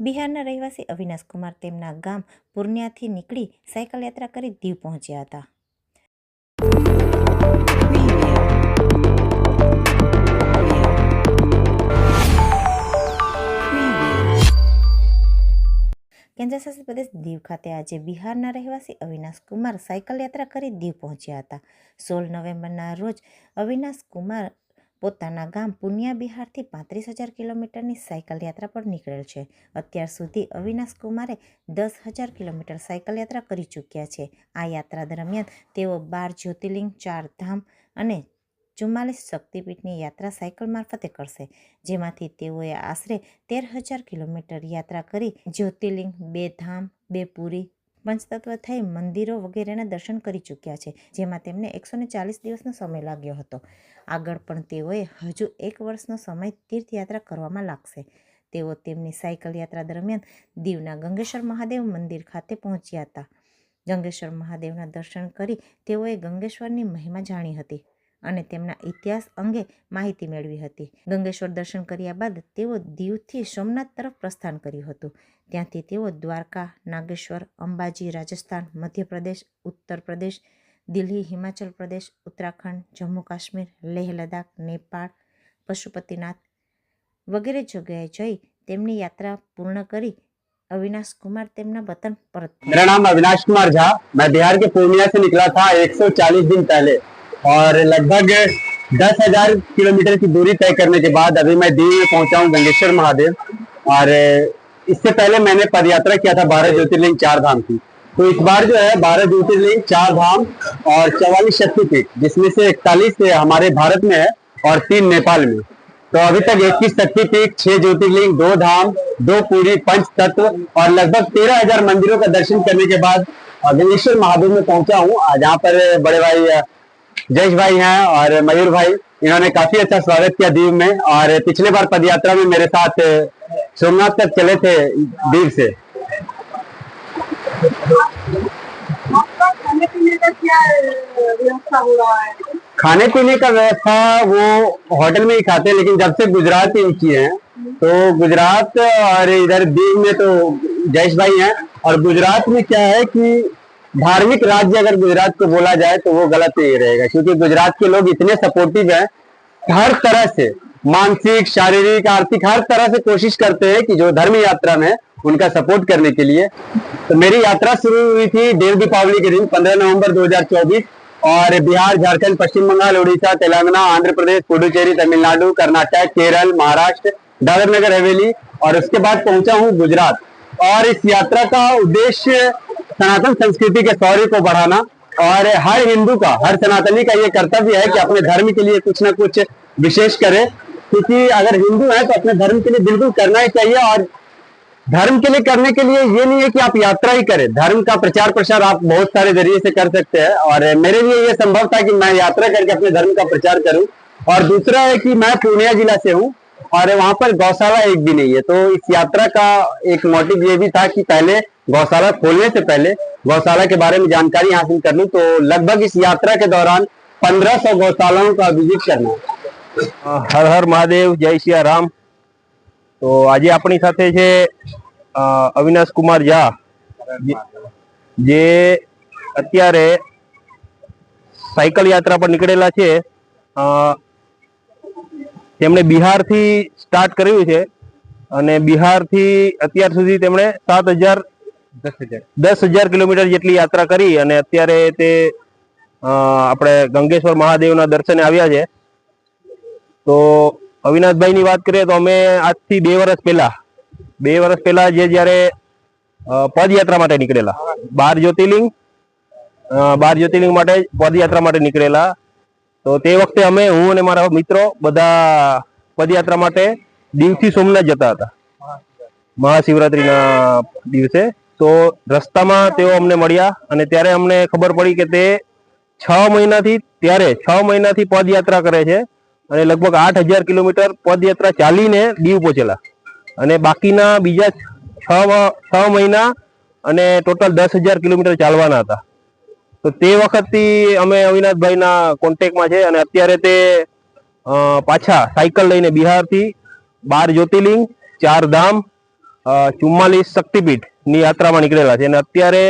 બિહારના રહેવાસી અવિનાશ કુમાર તેમના ગામ પૂર્ણિયાથી નીકળી સાયકલ યાત્રા કરી દીવ પહોંચ્યા હતા. કેન્દ્રશાસિત પ્રદેશ દીવ ખાતે આજે બિહારના રહેવાસી અવિનાશ કુમાર સાયકલ યાત્રા કરી દીવ પહોંચ્યા હતા. સોળ નવેમ્બરના રોજ અવિનાશ કુમાર પોતાના ગામ પુનિયા બિહારથી પાંત્રીસ હજાર કિલોમીટરની સાયકલ યાત્રા પર નીકળેલ છે. અત્યાર સુધી અવિનાશ કુમારે દસ હજાર કિલોમીટર સાયકલ યાત્રા કરી ચૂક્યા છે. આ યાત્રા દરમિયાન તેઓ બાર જ્યોતિર્લિંગ, ચાર ધામ અને ચુમ્માલીસ શક્તિપીઠની યાત્રા સાયકલ મારફતે કરશે, જેમાંથી તેઓએ આશરે તેર હજાર કિલોમીટર યાત્રા કરી જ્યોતિર્લિંગ, બે ધામ, બે પુરી પંચતત્વ થઈ મંદિરો વગેરેના દર્શન કરી ચૂક્યા છે, જેમાં તેમને એકસો ચાલીસ દિવસનો સમય લાગ્યો હતો. આગળ પણ તેઓએ હજુ એક વર્ષનો સમય તીર્થયાત્રા કરવામાં લાગશે. તેઓ તેમની સાયકલ યાત્રા દરમિયાન દીવના ગંગેશ્વર મહાદેવ મંદિર ખાતે પહોંચ્યા હતા. ગંગેશ્વર મહાદેવના દર્શન કરી તેઓએ ગંગેશ્વરની મહિમા જાણી હતી. અને તેમના ઇતિહાસ અંગે માહિતી મેળવી હતી ગંગેશ્વર દર્શન કર્યા બાદ તેઓ દીવથી સોમનાથ તરફ પ્રસ્થાન કર્યું હતું ત્યાંથી તેઓ દ્વારકા નાગેશ્વર અંબાજી રાજસ્થાન મધ્યપ્રદેશ ઉત્તર પ્રદેશ દિલ્હી હિમાચલ પ્રદેશ ઉત્તરાખંડ જમ્મુ કાશ્મીર લેહ લદ્દાખ નેપાળ પશુપતિનાથ વગેરે જગ્યાએ જઈ તેમની યાત્રા પૂર્ણ કરી અવિનાશ કુમાર તેમના વતન પરત मेरा नाम अविनाश कुमार झा मैं बिहार के पूर्णिया से निकला था 140 दिन पहले और लगभग दस हज़ार किलोमीटर की दूरी तय करने के बाद अभी मैं दीव में पहुँचा हूँ, गंगेश्वर महादेव। और इससे पहले मैंने पदयात्रा किया था बारह ज्योतिर्लिंग चार धाम की। तो इस बार जो है, बारह ज्योतिर्लिंग, चार धाम और चौवालीस शक्तिपीठ, जिसमें से इकतालीस हमारे भारत में है और तीन नेपाल में। तो अभी तक इक्कीस शक्तिपीठ, छह ज्योतिर्लिंग, दो धाम, दो पूरी पंच तत्व और लगभग तेरह हज़ार मंदिरों का दर्शन करने के बाद गंगेश्वर महादेव में पहुँचा हूँ। जहाँ पर बड़े भाई जयेश भाई हैं और मयूर भाई, इन्होंने काफ़ी अच्छा स्वागत किया दीव में और पिछले बार पदयात्रा में मेरे साथ सोमनाथ तक चले थे दीव से। खाने पीने का व्यवस्था वो होटल में ही खाते हैं, लेकिन जब से गुजरात ही किए हैं तो गुजरात और इधर दीव में तो जयेश भाई हैं, और गुजरात में क्या है कि धार्मिक राज्य अगर गुजरात को बोला जाए तो वो गलत नहीं रहेगा, क्योंकि गुजरात के लोग इतने सपोर्टिव हैं। हर तरह से, मानसिक, शारीरिक, आर्थिक, हर तरह से कोशिश करते हैं कि जो धर्म यात्रा में उनका सपोर्ट करने के लिए। तो मेरी यात्रा शुरू हुई थी देव दीपावली के दिन 15 नवंबर 2024 और बिहार, झारखंड, पश्चिम बंगाल, उड़ीसा, तेलंगाना, आंध्र प्रदेश, पुडुचेरी, तमिलनाडु, कर्नाटक, केरल, महाराष्ट्र दादर नगर हवेली, और उसके बाद पहुँचा हूँ गुजरात। और इस यात्रा का उद्देश्य सनातन संस्कृति के शौर्य को बढ़ाना और हर हिंदू का, हर सनातनी का ये कर्तव्य है कि अपने धर्म के लिए कुछ ना कुछ विशेष करे। क्योंकि अगर हिंदू है तो अपने धर्म के लिए बिल्कुल करना ही चाहिए और धर्म के लिए करने के लिए ये नहीं है कि आप यात्रा ही करें। धर्म का प्रचार प्रसार आप बहुत सारे ज़रिए से कर सकते हैं और मेरे लिए ये संभव था कि मैं यात्रा करके अपने धर्म का प्रचार करूँ। और दूसरा है कि मैं पूर्णिया जिला से हूँ। और वहां पर गौशाला एक भी नहीं है तो इस यात्रा का एक मोटिव ये भी था कि पहले गौशाला खोलने से पहले गौशाला के बारे में जानकारी हासिल कर लूं तो लगभग इस यात्रा के दौरान 1500 गौशालाओं का विजिट करना હર હર મહાદેવ જય સિયા રામ તો આજે આપણી સાથે છે અ, અવિનાશ કુમાર ઝા જે- જે અત્યારે સાયકલ યાત્રા પર નીકળેલા છે અ, તેમણે બિહારથી સ્ટાર્ટ કર્યું છે અને બિહારથી અત્યાર સુધી તેમણે સાત હજાર દસ હજાર. કિલોમીટર જેટલી યાત્રા કરી અને અત્યારે તે આપણે ગંગેશ્વર મહાદેવના દર્શને આવ્યા છે. તો અવિનાશભાઈ ની વાત કરીએ તો અમે આજથી બે વર્ષ પહેલા બે વર્ષ પહેલા જે જ્યારે પદયાત્રા માટે નીકળેલા બાર જ્યોતિર્લિંગ બાર જ્યોતિર્લિંગ માટે પદયાત્રા માટે નીકળેલા તો તે વખતે અમે, હું અને મારા મિત્રો બધા પદયાત્રા માટે દીવથી સોમનાથ જતા હતા. મહાશિવરાત્રિના દિવસે. તો રસ્તામાં તેઓ અમને મળ્યા અને ત્યારે અમને ખબર પડી કે તે છ મહિનાથી, ત્યારે છ મહિનાથી પદયાત્રા કરે છે અને લગભગ આઠ હજાર કિલોમીટર પદયાત્રા ચાલીને દીવ પહોંચેલા. અને બાકીના બીજા છ છ મહિના અને ટોટલ દસ હજાર કિલોમીટર ચાલવાના હતા. તો તે વખતથી અમે અવિનાશભાઈના કોન્ટેક્ટમાં છે અને અત્યારે તે પાછા સાયકલ લઈને બિહારથી બાર જ્યોતિર્લિંગ, ચાર ધામ ચુમ્માલીસ શક્તિપીઠની યાત્રામાં નીકળેલા છે. અને અત્યારે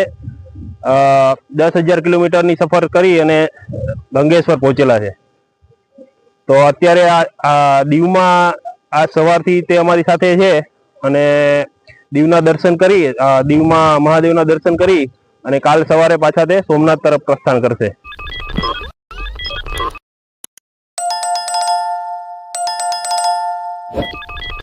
દસ હજાર કિલોમીટરની સફર કરી અને ગંગેશ્વર પહોંચેલા છે. તો અત્યારે આ દીવમાં આ સવારથી તે અમારી સાથે છે અને દીવના દર્શન કરી દીવમાં મહાદેવના દર્શન કરી અને કાલ સવારે પાછા તે સોમનાથ તરફ પ્રસ્થાન કરશે.